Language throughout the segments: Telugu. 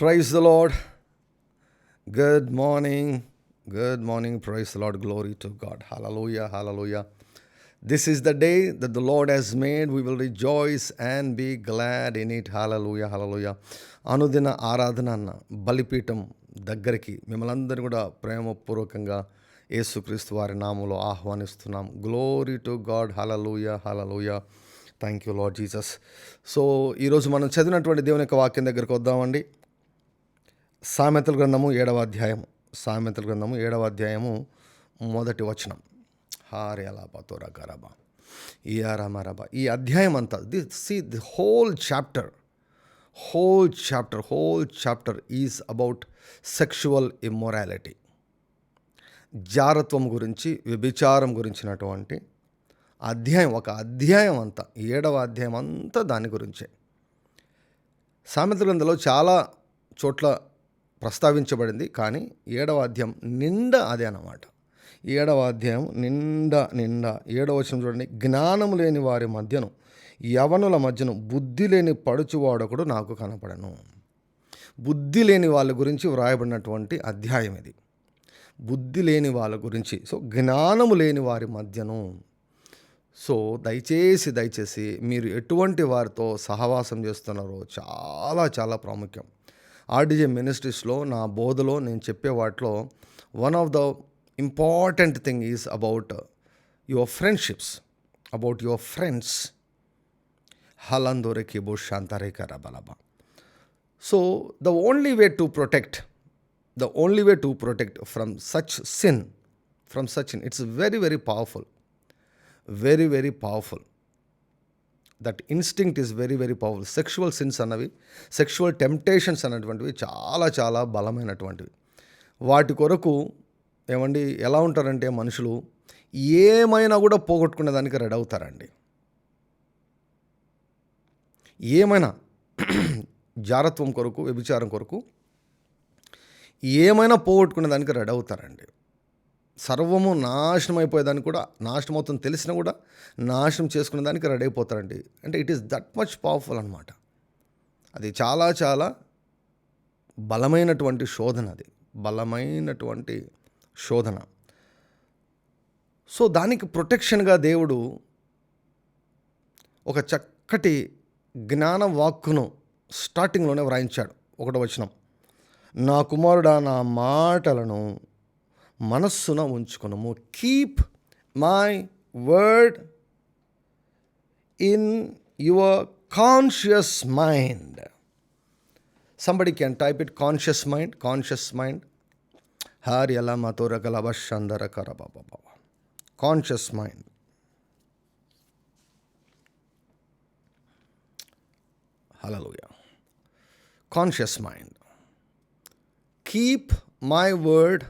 Praise the Lord good morning good morning praise the Lord glory to God hallelujah hallelujah this is the day the the Lord has made we will rejoice and be glad in it hallelujah hallelujah అనుదిన ఆరాధన అన్న బలిపీఠం దగ్గరికి మిమ్మల్ని అందరూ కూడా ప్రేమపూర్వకంగా యేసుక్రీస్తు వారి నామంలో ఆహ్వానిస్తున్నాం. Glory to God hallelujah hallelujah thank you Lord Jesus so ఈరోజు మనం చదివినటువంటి దేవుని యొక్క వాక్యం దగ్గరికి వద్దామండి. సామెతల గ్రంథము ఏడవ అధ్యాయము. సామెతల గ్రంథము ఏడవ అధ్యాయము మొదటి వచనం. హారే రకరబా తోరా గరాబా ఈ అధ్యాయం అంతా the C the whole chapter whole chapter whole chapter is about sexual immorality. జారత్వం గురించి వ్యభిచారం గురించినటువంటి అధ్యాయం ఒక అధ్యాయం అంతా ఏడవ అధ్యాయం అంతా దాని గురించే. సామెత గ్రంథంలో చాలా చోట్ల ప్రస్తావించబడింది. కానీ ఏడవ అధ్యాయం నిండా అదే అన్నమాట. ఏడవ అధ్యాయం నిండా నిండా ఏడవ వచనం చూడండి. జ్ఞానం లేని వారి మధ్యను యవనుల మధ్యను బుద్ధి లేని పడుచువాడొకడు నాకు కనపడను. బుద్ధి లేని వాళ్ళ గురించి వ్రాయబడినటువంటి అధ్యాయం ఇది. బుద్ధి లేని వాళ్ళ గురించి. సో జ్ఞానము లేని వారి మధ్యను. సో దయచేసి దయచేసి మీరు ఎటువంటి వారితో సహవాసం చేస్తున్నారో చాలా చాలా ప్రాముఖ్యం. ఆర్డీజే మినిస్ట్రీస్లో నా బోధలో నేను చెప్పే వాటిలో one of the important thing is about your friendships about your friends. హలందోరే కిబో శాంతారే కరబలబా so the only way to protect the only way to protect from such sin from such sin it's very very powerful very very powerful. That instinct is very very powerful. Sexual sins అన్నవి సెక్షువల్ టెంప్టేషన్స్ అనేటువంటివి చాలా చాలా బలమైనటువంటివి. వాటి కొరకు ఏమండి ఎలా ఉంటారంటే మనుషులు ఏమైనా కూడా పోగొట్టుకునే దానికి రెడీ అవుతారండి. ఏమైనా జారత్వం కొరకు వ్యభిచారం కొరకు ఏమైనా పోగొట్టుకునే దానికి రెడీ అవుతారండి. సర్వము నాశనం అయిపోయేదానికి కూడా నాశనం అవుతుంది తెలిసినా కూడా నాశనం చేసుకునే దానికి రెడీ అయిపోతారండి. అంటే it is that much powerful అనమాట అది చాలా చాలా బలమైనటువంటి శోధన అది. బలమైనటువంటి శోధన. సో దానికి ప్రొటెక్షన్గా దేవుడు ఒక చక్కటి జ్ఞాన వాక్కును స్టార్టింగ్లోనే వ్రాయించాడు. ఒకటి వచనం. నా కుమారుడా నా మాటలను మనస్సున ఉంచుకునము keep my word in your conscious mind somebody can type it conscious mind conscious mind హారి ఎలా మాతో రకల అవశ్యందర కర బాబా బాబా conscious mind hallelujah conscious mind keep my word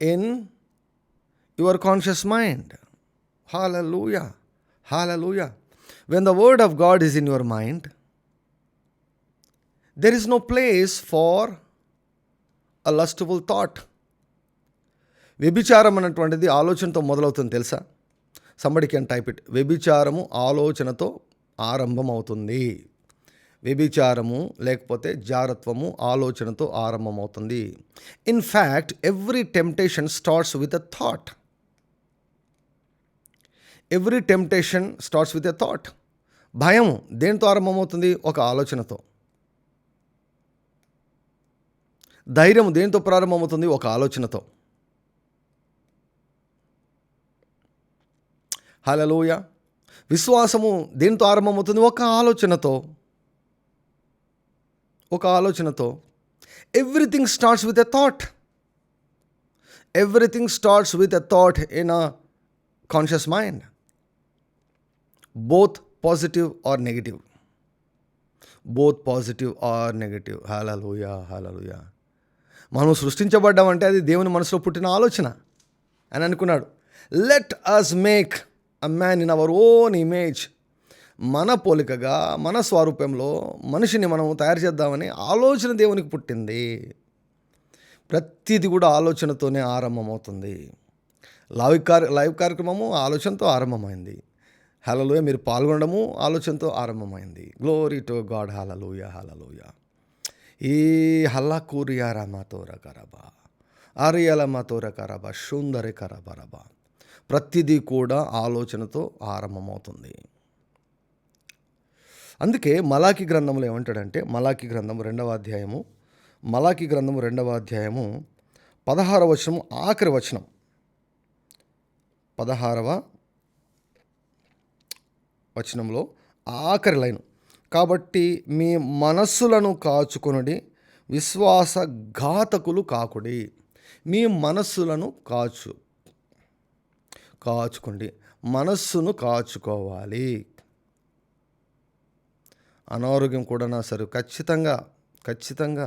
in your conscious mind హాల hallelujah hallelujah when the word of God is in your mind there is no place for a lustable thought వ్యభిచారం అన్నటువంటిది ఆలోచనతో మొదలవుతుంది తెలుసా సంబడి కెన్ టైప్ ఇట్ వ్యభిచారము ఆలోచనతో ఆరంభమవుతుంది వ్యభిచారము లేకపోతే జారత్వము ఆలోచనతో ఆరంభమవుతుంది. In fact every temptation starts with a thought every temptation starts with a thought భయం దేనితో ఆరంభమవుతుంది? ఒక ఆలోచనతో. ధైర్యం దేనితో ప్రారంభమవుతుంది? ఒక ఆలోచనతో. హలలోయ విశ్వాసము దేనితో ఆరంభమవుతుంది? ఒక ఆలోచనతో. ఒక ఆలోచనతో everything starts with a thought everything starts with a thought in a conscious mind both positive or negative both positive or negative hallelujah hallelujah మనం సృష్టించబడ్డామంటే అది దేవుని మనసులో పుట్టిన ఆలోచన అని అనుకున్నాడు. Let us make a man in our own image మన పోలికగా మన స్వరూపంలో మనిషిని మనం తయారు చేద్దామని ఆలోచన దేవునికి పుట్టింది. ప్రతిది కూడా ఆలోచనతోనే ఆరంభమవుతుంది. లైవ్ కార్ లైవ్ కార్యక్రమము ఆలోచనతో ఆరంభమైంది. హలలోయ మీరు పాల్గొనడము ఆలోచనతో ఆరంభమైంది. గ్లోరీ టు గాడ్ హలలోయ హలలోయ ఈ హల్లకూరియారమ తోర కరబా అరియల మాతో కరబ సుందరి కరబరబా ప్రతిదీ కూడా ఆలోచనతో ఆరంభమవుతుంది. అందుకే మలాకి గ్రంథంలో ఏమంటాడంటే మలాకి గ్రంథం రెండవ అధ్యాయము మలాకి గ్రంథం రెండవ అధ్యాయము పదహార వచనం ఆఖరి వచనం. పదహారవ వచనంలో ఆఖరి లైన్. కాబట్టి మీ మనస్సులను కాచుకొనుడి విశ్వాసఘాతకులు కాకుడి. మీ మనస్సులను కాచు కాచుకోండి మనస్సును కాచుకోవాలి. అనారోగ్యం కూడా నా సరే. ఖచ్చితంగా ఖచ్చితంగా.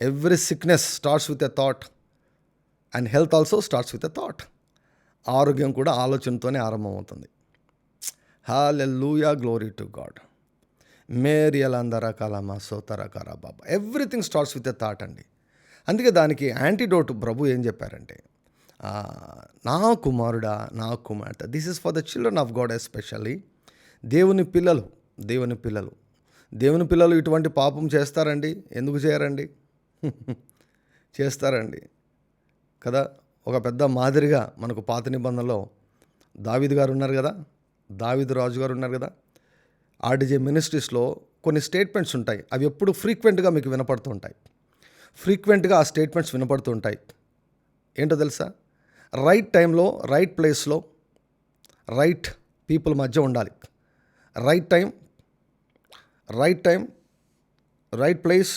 Every sickness starts with a thought and health also starts with a thought ఆరోగ్యం కూడా ఆలోచనతోనే ఆరంభమవుతుంది. హాలెల్లుయా గ్లోరీ టు గాడ్ మేరియల్ కలమ సోతర కర బాబా. Everything starts with a thought అండి. అందుకే దానికి యాంటీడోట్ ప్రభు ఏం చెప్పారంటే నా కుమారుడా నా కుమార్తె this is for the children of God especially దేవుని పిల్లలు దేవుని పిల్లలు. దేవుని పిల్లలు ఇటువంటి పాపం చేస్తారండి? ఎందుకు చేయరండి? చేస్తారండి. కదా? ఒక పెద్ద మాదిరిగా మనకు పాత నిబంధనలో దావిద్ గారు ఉన్నారు కదా? దావిద్ రాజు గారు ఉన్నారు కదా? ఆర్డీజే మినిస్ట్రీస్లో కొన్ని స్టేట్మెంట్స్ ఉంటాయి. అవి ఎప్పుడు ఫ్రీక్వెంట్గా మీకు వినపడుతుంటాయి ఫ్రీక్వెంట్గా ఆ స్టేట్మెంట్స్ వినపడుతుంటాయి ఏంటో తెలుసా? రైట్ టైంలో రైట్ ప్లేస్లో రైట్ పీపుల్ మధ్య ఉండాలి. Right time right time right place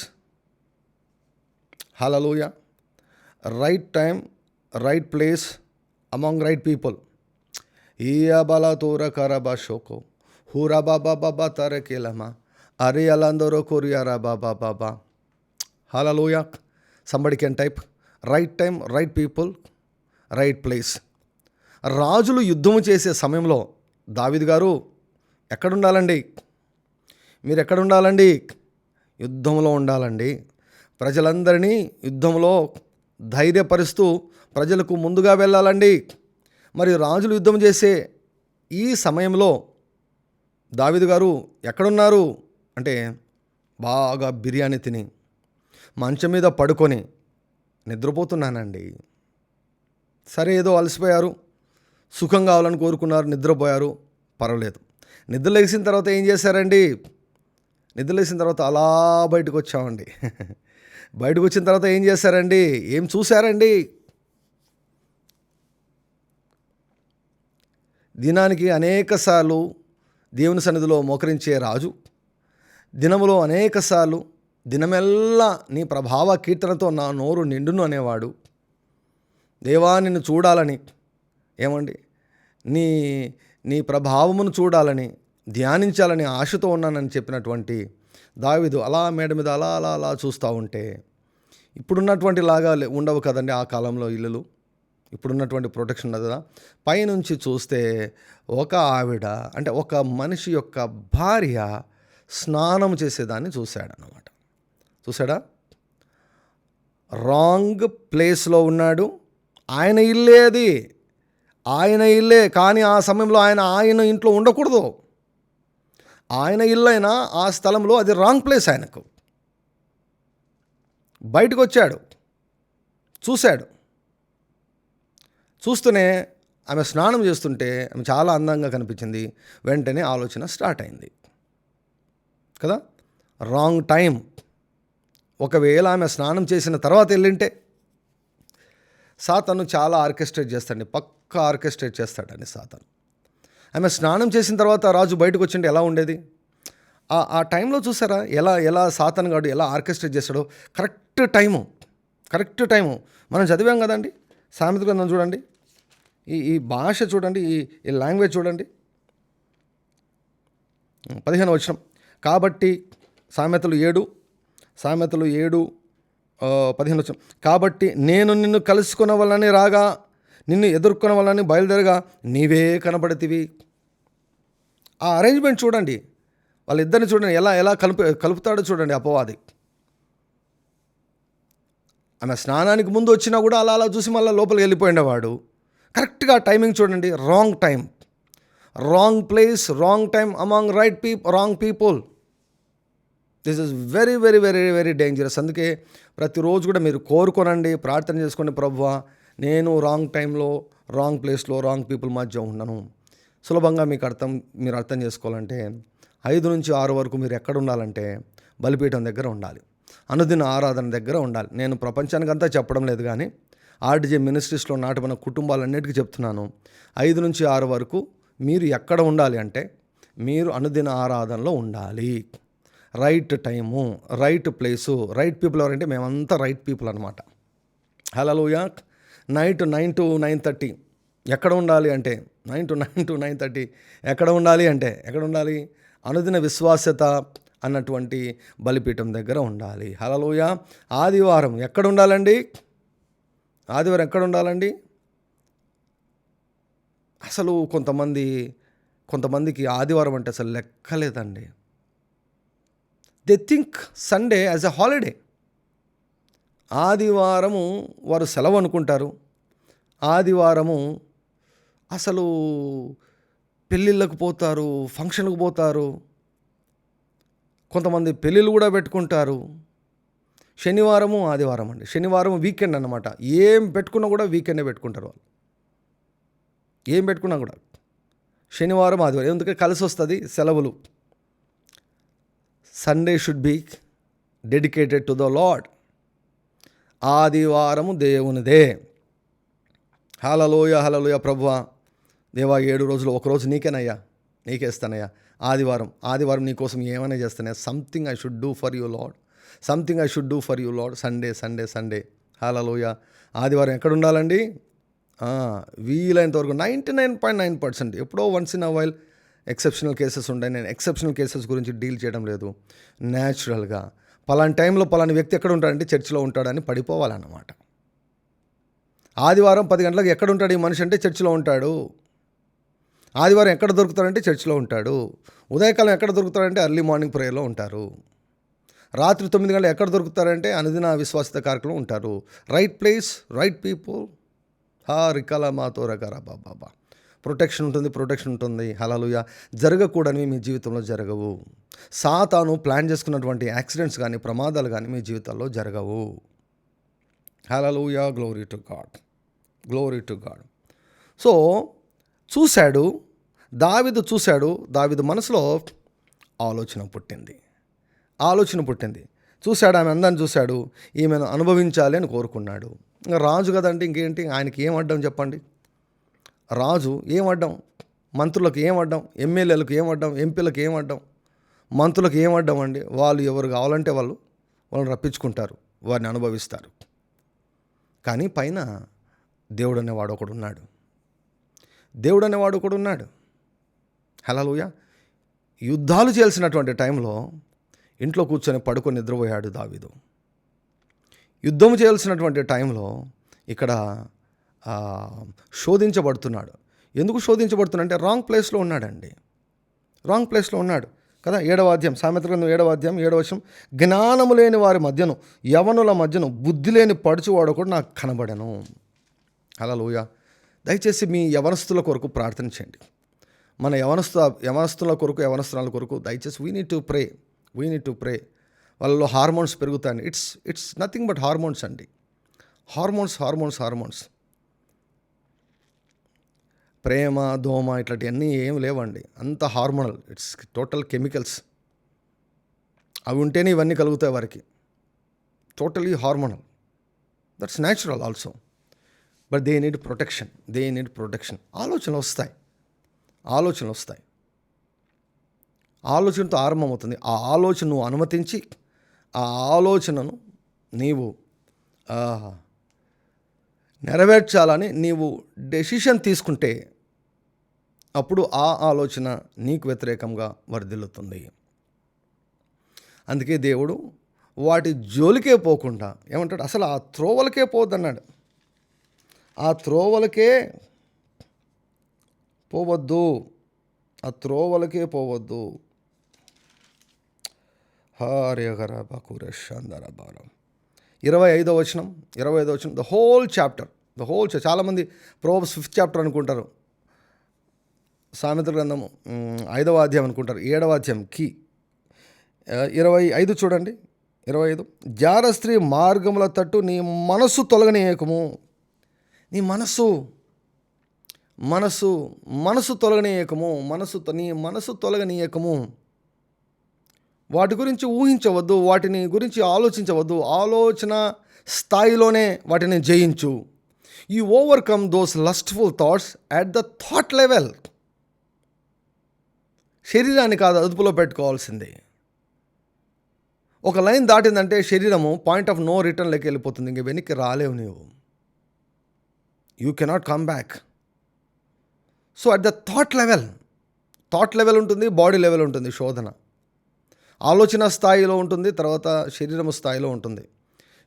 hallelujah right time right place among right people ఈయ బల తోర కరబా షోకో హూరా బాబా బాబా తరకేలమా అరే అలందరో కొరియారా బాబా బాబా hallelujah somebody can type right time right people right place రాజులు యుద్ధము చేసే సమయంలో దావిద్ గారు ఎక్కడుండాలండి? మీరు ఎక్కడ ఉండాలండి. యుద్ధంలో ఉండాలండి ప్రజలందరినీ యుద్ధంలో ధైర్యపరుస్తూ ప్రజలకు ముందుగా వెళ్ళాలండి. మరి రాజులు యుద్ధం చేసే ఈ సమయంలో దావిదు గారు ఎక్కడున్నారు? అంటే బాగా బిర్యానీ తిని మంచం మీద పడుకొని నిద్రపోతున్నానండి. సరే ఏదో అలసిపోయారు. సుఖం కావాలని కోరుకున్నారు నిద్రపోయారు. పర్వాలేదు. నిద్ర లేచిన తర్వాత ఏం చేశారండి? నిద్రలేసిన తర్వాత అలా బయటకు వచ్చామండి బయటకు వచ్చిన తర్వాత ఏం చేశారండి? ఏం చూశారండి? దినానికి అనేకసార్లు దేవుని సన్నిధిలో మోకరించే రాజు దినములో అనేకసార్లు దినమెల్లా నీ ప్రభావ కీర్తనతో నా నోరు నిండును అనేవాడు. దేవా నిన్ను చూడాలని. ఏమండి? నీ నీ ప్రభావమును చూడాలని. ధ్యానించాలని ఆశతో ఉన్నానని చెప్పినటువంటి దావిదు అలా మేడ మీద అలా అలా అలా చూస్తూ ఉంటే ఇప్పుడున్నటువంటి లాగా లే- ఉండవు కదండి ఆ కాలంలో ఇల్లులు. ఇప్పుడున్నటువంటి ప్రొటెక్షన్ ఉన్నది కదా. పైనుంచి చూస్తే ఒక ఆవిడ అంటే ఒక మనిషి యొక్క భార్య స్నానం చేసేదాన్ని చూశాడనమాట చూసాడా రాంగ్ ప్లేస్లో ఉన్నాడు. ఆయన ఇల్లే అది. ఆయన ఇల్లే కానీ ఆ సమయంలో ఆయన ఆయన ఇంట్లో ఉండకూడదు. ఆయన ఇల్లు ఆ స్థలంలో అది రాంగ్ ప్లేస్ ఆయనకు. బయటకు వచ్చాడు చూశాడు. చూస్తూనే ఆమె స్నానం చేస్తుంటే ఆమె చాలా అందంగా కనిపించింది. వెంటనే ఆలోచన స్టార్ట్ అయింది. కదా? రాంగ్ టైం ఒకవేళ ఆమె స్నానం చేసిన తర్వాత వెళ్ళింటే సాతను చాలా ఆర్కెస్ట్రేట్ చేస్తాడండి. పక్క ఆర్కెస్ట్రేట్ చేస్తాడని సాతను. ఆమె స్నానం చేసిన తర్వాత రాజు బయటకు వచ్చింటే ఎలా ఉండేది? ఆ ఆ టైంలో చూసారా? ఎలా ఎలా సాతన్ గాడు ఎలా ఆర్కెస్ట్రేట్ చేస్తాడో? Correct time. Correct time. మనం చదివాం కదండి? సామెత గ్రంథం చూడండి. ఈ ఈ భాష చూడండి. ఈ ఈ లాంగ్వేజ్ చూడండి. పదిహేను వచ్చిన కాబట్టి సామెతలు ఏడు సామెతలు ఏడు పదిహేను వచ్చిన కాబట్టి నేను నిన్ను కలుసుకున్న వల్లనే రాగా నిన్ను ఎదుర్కొన్న వల్లనే బయలుదేరగా నీవే కనబడతివి. ఆ అరేంజ్మెంట్ చూడండి. వాళ్ళిద్దరిని చూడండి ఎలా ఎలా కలుపు కలుపుతాడో చూడండి అపవాది. ఆమె స్నానానికి ముందు వచ్చినా కూడా అలా అలా చూసి మళ్ళీ లోపలికి వెళ్ళిపోయినవాడు కరెక్ట్గా టైమింగ్ చూడండి wrong time wrong place wrong time among right people wrong people this is very very very very dangerous అందుకే ప్రతిరోజు కూడా మీరు కోరుకోనండి ప్రార్థన చేసుకోండి ప్రభువా నేను రాంగ్ టైంలో రాంగ్ ప్లేస్లో రాంగ్ పీపుల్ మధ్య ఉన్నాను సులభంగా మీకు అర్థం మీరు అర్థం చేసుకోవాలంటే ఐదు నుంచి ఆరు వరకు మీరు ఎక్కడ ఉండాలంటే బలిపీఠం దగ్గర ఉండాలి. అనుదిన ఆరాధన దగ్గర ఉండాలి. నేను ప్రపంచానికంతా చెప్పడం లేదు కానీ ఆర్డీజే మినిస్ట్రీస్లో నాటమైన కుటుంబాలన్నిటికీ చెప్తున్నాను. ఐదు నుంచి ఆరు వరకు మీరు ఎక్కడ ఉండాలి అంటే మీరు అనుదిన ఆరాధనలో ఉండాలి. Right time right place right people ఎవరంటే మేమంతా రైట్ పీపుల్ అనమాట యాక్ night nine to nine thirty. ఎక్కడ ఉండాలి అంటే nine to nine to nine thirty ఎక్కడ ఉండాలి అంటే ఎక్కడ ఉండాలి? అనుదిన విశ్వాసత అన్నటువంటి బలిపీఠం దగ్గర ఉండాలి. హలలోయ ఆదివారం ఎక్కడ ఉండాలండి? ఆదివారం ఎక్కడ ఉండాలండి? అసలు కొంతమంది కొంతమందికి ఆదివారం అంటే అసలు లెక్కలేదండి. They think Sunday as a holiday ఆదివారము వారు సెలవు అనుకుంటారు. ఆదివారము అసలు పెళ్ళిళ్ళకు పోతారు ఫంక్షన్లకు పోతారు. కొంతమంది పెళ్ళిళ్ళు కూడా పెట్టుకుంటారు. శనివారము ఆదివారం అండి. శనివారం వీకెండ్ అన్నమాట. ఏం పెట్టుకున్నా కూడా వీకెండే పెట్టుకుంటారు వాళ్ళు. ఏం పెట్టుకున్నా కూడా. శనివారం ఆదివారం. ఎందుకంటే కలిసి వస్తుంది సెలవులు. Sunday should be dedicated to the Lord ఆదివారము దేవునిదే. హలలోయ హలలోయ ప్రభువ. దేవా ఏడు రోజులు ఒకరోజు నీకేనయ్యా నీకేస్తానయ్యా. ఆదివారం ఆదివారం నీకోసం ఏమైనా చేస్తానయ్యా. Something I should do for you Lord something I should do for you Lord Sunday Sunday Sunday hallelujah ఆదివారం ఎక్కడ ఉండాలండి? ఆ, వీలైనంత వరకు ninety nine point nine percent. ఎప్పుడో once in a while exceptional cases ఉంటాయి నేను ఎక్సెప్షనల్ కేసెస్ గురించి డీల్ చేయడం లేదు. న్యాచురల్గా పలాని టైంలో పలాని వ్యక్తి ఎక్కడ ఉంటాడంటే చర్చిలో ఉంటాడని పడిపోవాలన్నమాట. ఆదివారం పది గంటలకు ఎక్కడ ఉంటాడు ఈ మనిషి అంటే చర్చిలో ఉంటాడు. ఆదివారం ఎక్కడ దొరుకుతాడంటే చర్చిలో ఉంటాడు. ఉదయకాలం ఎక్కడ దొరుకుతాడంటే అర్లీ మార్నింగ్ ప్రేయర్లో ఉంటారు. రాత్రి తొమ్మిది గంటలు ఎక్కడ దొరుకుతారంటే అనుదిన విశ్వాసిత కార్యక్రమం ఉంటారు. Right place right people. హా రికల మాతో రకారా బాబా ప్రొటెక్షన్ ఉంటుంది ప్రొటెక్షన్ ఉంటుంది. హలలుయ జరగకూడనివి మీ జీవితంలో జరగవు. సాతాను ప్లాన్ చేసుకున్నటువంటి యాక్సిడెంట్స్ కానీ ప్రమాదాలు కానీ మీ జీవితాల్లో జరగవు. Hallelujah glory to God. Glory to God. So చూశాడు. దావిదు చూశాడు దావిదు మనసులో ఆలోచన పుట్టింది. ఆలోచన పుట్టింది. చూశాడు ఆమె అందాన్ని చూశాడు ఈమెను అనుభవించాలి అని కోరుకున్నాడు. ఇంకా రాజు కదండి ఇంకేంటి? ఆయనకి ఏం అడ్డం చెప్పండి? రాజు ఏం అడ్డం? మంత్రులకు ఏం అడ్డం? ఎమ్మెల్యేలకు ఏం అడ్డం? ఎంపీలకు ఏం అడ్డం? మంత్రులకు ఏం అడ్డం అండి? వాళ్ళు ఎవరు కావాలంటే వాళ్ళు వాళ్ళని రప్పించుకుంటారు వారిని అనుభవిస్తారు. కానీ పైన దేవుడు అనేవాడు ఒకడు ఉన్నాడు దేవుడు అనేవాడు ఒకడు ఉన్నాడు హలోయ యుద్ధాలు చేయాల్సినటువంటి టైంలో ఇంట్లో కూర్చొని పడుకొని నిద్రపోయాడు దావీదు. యుద్ధం చేయాల్సినటువంటి టైంలో ఇక్కడ శోధించబడుతున్నాడు. ఎందుకు శోధించబడుతున్నాడంటే రాంగ్ ప్లేస్లో ఉన్నాడండి. రాంగ్ ప్లేస్లో ఉన్నాడు కదా. ఏడవ అధ్యాయం ఏడవాద్యం గ్రంథం ఏడవ అధ్యాయం ఏడవ వర్షం జ్ఞానము లేని వారి మధ్యను యవనుల మధ్యను బుద్ధి లేని పడుచువాడు కూడా నాకు కనబడను. అలా లోయ దయచేసి మీ యవనస్తుల కొరకు ప్రార్థన చేయండి. మన యవనస్తు యవనస్తుల కొరకు యవనస్తుల కొరకు దయచేసి we need to pray we need to pray వాళ్ళలో హార్మోన్స్ పెరుగుతాయి it's it's nothing but hormones అండి. హార్మోన్స్ హార్మోన్స్ హార్మోన్స్ ప్రేమ దోమ ఇట్లాంటివన్నీ ఏం లేవండి. అంత హార్మోనల్ ఇట్స్ టోటల్ కెమికల్స్ అవి ఉంటేనే ఇవన్నీ కలుగుతాయి వారికి. Totally hormonal that's natural also but they need protection they need protection ఆలోచనలు వస్తాయి. ఆలోచనలు వస్తాయి ఆలోచనతో ఆరంభమవుతుంది. ఆ ఆలోచన నువ్వు అనుమతించి ఆ ఆలోచనను నీవు నెరవేర్చాలని నీవు డెసిషన్ తీసుకుంటే అప్పుడు ఆ ఆలోచన నీకు వ్యతిరేకంగా వర్ధిల్లుతుంది. అందుకే దేవుడు వాటి జోలికే పోకుండా ఏమంటాడు? అసలు ఆ త్రోవలకే పోద్దన్నాడు. ఆ త్రోవలకే పోవద్దు. ఆ త్రోవలకే పోవద్దు. హార్యగర బకురషందర బాలం ఇరవై ఐదో వచనం ఇరవై ఐదో వచనం the whole chapter the whole చాలామంది ప్రోబ్స్ ఫిఫ్త్ చాప్టర్ అనుకుంటారు. సామెత గ్రంథము ఐదవ అధ్యాయం అనుకుంటారు ఏడవ అధ్యాయం కీ. ఇరవై ఐదు చూడండి ఇరవై ఐదు. జార స్త్రీ మార్గముల తట్టు నీ మనస్సు తొలగనీయకము. నీ మనస్సు మనసు మనసు తొలగనీయకము మనసు నీ మనసు తొలగనీయకము వాటి గురించి ఊహించవద్దు వాటిని గురించి ఆలోచించవద్దు ఆలోచన స్థాయిలోనే వాటిని జయించు. ఈ overcome those lustful thoughts at the thought level శరీరాన్ని కాదు అదుపులో పెట్టుకోవాల్సిందే. ఒక లైన్ దాటిందంటే శరీరము పాయింట్ ఆఫ్ నో రిటర్న్లోకి వెళ్ళిపోతుంది ఇంక వెనక్కి రాలేవు నీవు. You cannot come back so at the thought level thought level ఉంటుంది బాడీ లెవెల్ ఉంటుంది శోధన. ఆలోచన స్థాయిలో ఉంటుంది తర్వాత శరీరం స్థాయిలో ఉంటుంది.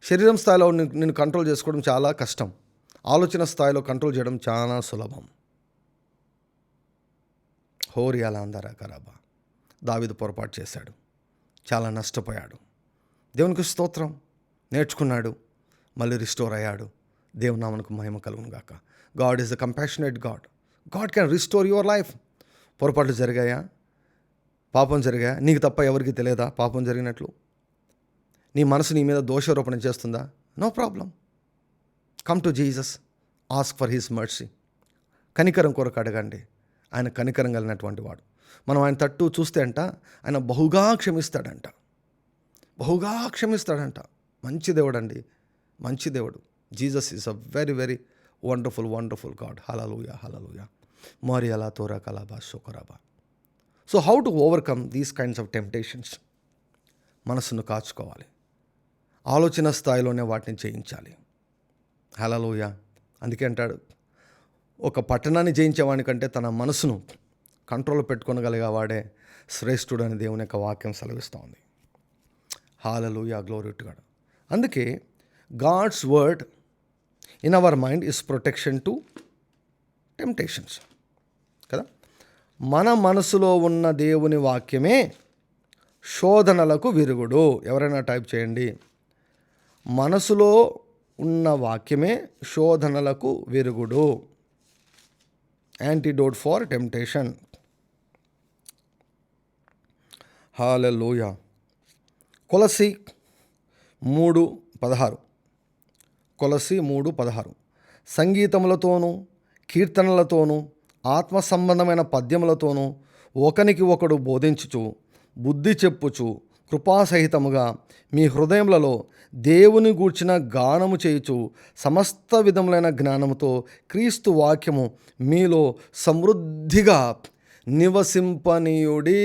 శరీరం స్థాయిలో నేను కంట్రోల్ చేసుకోవడం చాలా కష్టం. ఆలోచన స్థాయిలో కంట్రోల్ చేయడం చాలా సులభం. హోరియాల అందరా ఖరాబా దావిదు పొరపాటు చేశాడు. చాలా నష్టపోయాడు. దేవునికి స్తోత్రం. నేర్చుకున్నాడు. మళ్ళీ రిస్టోర్ అయ్యాడు. దేవునామనకు మహిమ కలుగును గాక God is the compassionate God God can restore your life పొరపాట్లు జరిగాయా? పాపం జరిగా నీకు తప్ప ఎవరికి తెలియదా? పాపం జరిగినట్లు. నీ మనసు నీ మీద దోషారోపణ చేస్తుందా? No problem come to Jesus ask for his mercy కనికరం కొరకు అడగండి. ఆయన కనికరం కలిగినటువంటి వాడు. మనం ఆయన తట్టు చూస్తే అంట ఆయన బహుగా క్షమిస్తాడంట. బహుగా క్షమిస్తాడంట. మంచి దేవుడు అండి మంచి దేవుడు. Jesus is a very very wonderful wonderful God hallelujah hallelujah మరి అలా తోరా కలాబా సోకరాబా so how to overcome these kinds of temptations మనసును కాచుకోవాలి. ఆలోచన స్థాయిలోనే వాటిని చేయించాలి హలలోయ అందుకే అంటాడు ఒక పట్టణాన్ని జయించేవాడికంటే తన మనసును కంట్రోల్ పెట్టుకొనగలిగే వాడే శ్రేష్ఠుడు అని దేవుని యొక్క వాక్యం సెలవిస్తూ ఉంది హాలలుయా గ్లోరీ అందుకే God's word in our mind is protection to temptations కదా? మన మనసులో ఉన్న దేవుని వాక్యమే శోధనలకు విరుగుడు. ఎవరైనా టైప్ చేయండి. మనసులో ఉన్న వాక్యమే శోధనలకు విరుగుడు. యాంటీడోట్ ఫార్ టెంప్టేషన్ హాలలోయ కొలసి మూడు పదహారు. కొలసి మూడు పదహారు. సంగీతములతోనూ కీర్తనలతోనూ ఆత్మ సంబంధమైన పద్యములతోనూ ఒకనికి ఒకడు బోధించుచు బుద్ధి చెప్పుచు కృపాసహితముగా మీ హృదయములలో దేవుని గూర్చిన గానము చేయుచు సమస్త విధములైన జ్ఞానముతో క్రీస్తు వాక్యము మీలో సమృద్ధిగా నివసింపనీయుడి.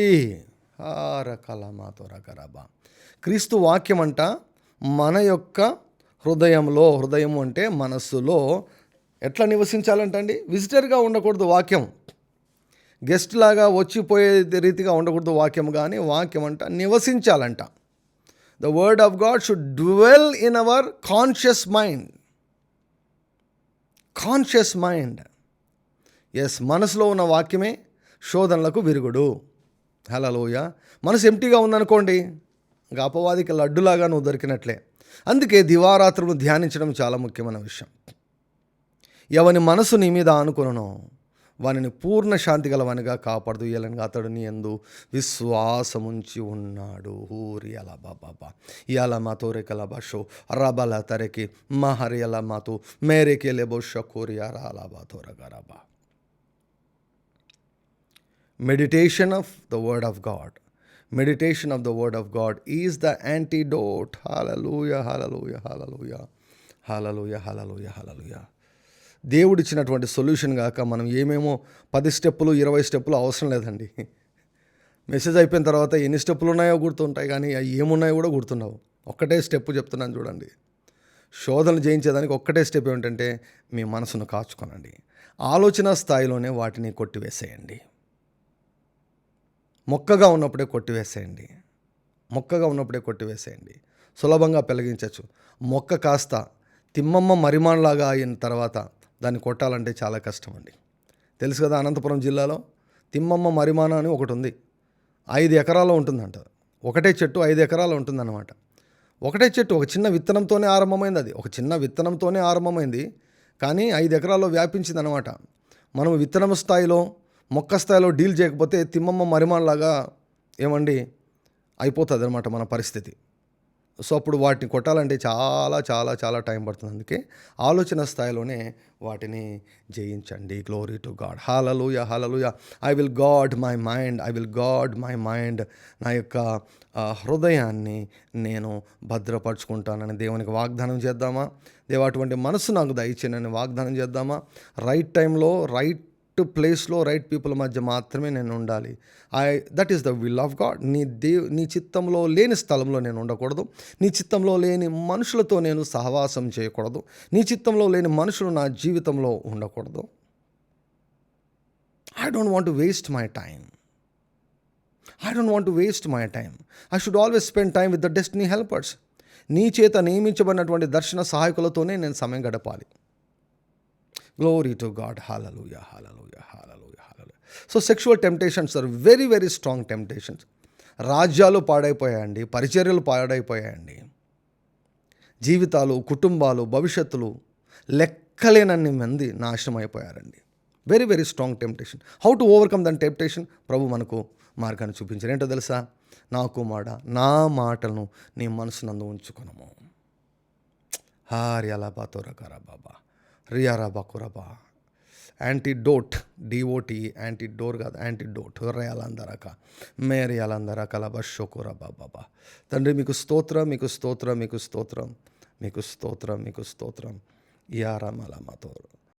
రకలమాతో రకరబా క్రీస్తు వాక్యం అంట మన యొక్క హృదయంలో హృదయం అంటే మనస్సులో ఎట్లా నివసించాలంటండి? విజిటర్గా ఉండకూడదు వాక్యం. గెస్ట్ లాగా వచ్చిపోయే రీతిగా ఉండకూడదు వాక్యం కానీ వాక్యం అంట నివసించాలంట. The word of God should dwell in our conscious mind conscious mind yes మనసులో ఉన్న వాక్యమే శోధనలకు విరుగుడు. హలలోయ మనసు ఎంటీగా ఉందనుకోండి ఇంకా అపవాదికి లడ్డులాగా నువ్వు దొరికినట్లే. అందుకే దివారాత్రులు ధ్యానించడం చాలా ముఖ్యమైన విషయం. ఎవని మనసు నీ మీద ఆనుకునో వానిని పూర్ణ శాంతి గలవానిగా కాపాడుతూ ఇయాలని అతడు నీ ఎందు విశ్వాసముంచి ఉన్నాడు. హూరి అలా బాబా ఇలా మా తోరే బషో రబల తరకి మహరి అలా మాతో. మేరేకి లేబో షకోరి అలా బా తోరగరబా meditation of the word of God. Meditation of the word of god is the antidote. Hallelujah hallelujah hallelujah. Hallelujah hallelujah hallelujah. దేవుడిచ్చినటువంటి సొల్యూషన్ కాక మనం ఏమేమో పది స్టెప్పులు ఇరవై స్టెప్పులు అవసరం లేదండి. మెసేజ్ అయిపోయిన తర్వాత ఎన్ని స్టెప్పులు ఉన్నాయో గుర్తుంటాయి కానీ అవి ఏమున్నాయో కూడా గుర్తున్నావు ఒక్కటే స్టెప్ చెప్తున్నాను చూడండి. శోధనలు చేయించేదానికి ఒక్కటే స్టెప్ ఏమిటంటే మీ మనసును కాచుకోనండి. ఆలోచన స్థాయిలోనే వాటిని కొట్టివేసేయండి. మొక్కగా ఉన్నప్పుడే కొట్టివేసేయండి. మొక్కగా ఉన్నప్పుడే కొట్టివేసేయండి. సులభంగా పెరిగించవచ్చు మొక్క కాస్త తిమ్మమ్మ మరిమాన్లాగా అయిన తర్వాత దాన్ని కొట్టాలంటే చాలా కష్టం అండి తెలుసు కదా అనంతపురం జిల్లాలో తిమ్మమ్మ మరిమాన అని ఒకటి ఉంది. ఐదు ఎకరాల్లో ఉంటుందంట. ఒకటే చెట్టు ఐదు ఎకరాలు ఉంటుందన్నమాట. ఒకటే చెట్టు ఒక చిన్న విత్తనంతోనే ఆరంభమైంది అది. ఒక చిన్న విత్తనంతోనే ఆరంభమైంది. కానీ ఐదు ఎకరాల్లో వ్యాపించింది అనమాట మనం విత్తనం స్థాయిలో మొక్క స్థాయిలో డీల్ చేయకపోతే తిమ్మమ్మ మరిమాన్లాగా ఏమండి అయిపోతుంది అనమాట మన పరిస్థితి. సో అప్పుడు వాటిని కొట్టాలంటే చాలా చాలా చాలా టైం పడుతుంది. అందుకే ఆలోచన స్థాయిలోనే వాటిని జయించండి. Glory to God hallelujah hallelujah I will guard my mind I will guard my mind నా యొక్క హృదయాన్ని నేను భద్రపరుచుకుంటానని దేవునికి వాగ్దానం చేద్దామా? దేవు అటువంటి మనసు నాకు దయచేయనని వాగ్దానం చేద్దామా? రైట్ టైంలో రైట్ ప్లేస్లో రైట్ పీపుల్ మధ్య మాత్రమే నేను ఉండాలి. I that is the will of God. నీ దేవ్ నీ చిత్తంలో లేని స్థలంలో నేను ఉండకూడదు. నీ చిత్తంలో లేని మనుషులతో నేను సహవాసం చేయకూడదు. నీ చిత్తంలో లేని మనుషులు నా జీవితంలో ఉండకూడదు. I don't want to waste my time I don't want to waste my time I should always spend time with the destiny helpers నీ చేత నియమించబడినటువంటి దర్శన సహాయకులతోనే నేను సమయం గడపాలి. Glory to God hallelujah hallelujah hallelujah hallelujah so sexual temptations are very very strong temptations రాజ్యాలు పాడైపోయాయండి పరిచర్యలు పాడైపోయాయండి. జీవితాలు కుటుంబాలు భవిష్యత్తులు లెక్కలేనన్ని మంది నాశనం అయిపోయారండి very very strong temptation how to overcome then temptation ప్రభు మనకు మార్గాన్ని చూపించారు ఏంటో తెలుసా? నా కుమార నా మాటలను నీ మనసునందు ఉంచుకునము. హార్యాలా బాతోరకరా బాబా. రియారాబా కురబా యాంటీడోట్ డిఓటి యాంటీడోర్ కాదు యాంటీడోట్ రేయాలందరక మేరియాలందరకల బషోకురా బాబా. తండ్రి మీకు స్తోత్రం మీకు స్తోత్రం మీకు స్తోత్రం మీకు స్తోత్రం మీకు స్తోత్రం. యారమల మతోరు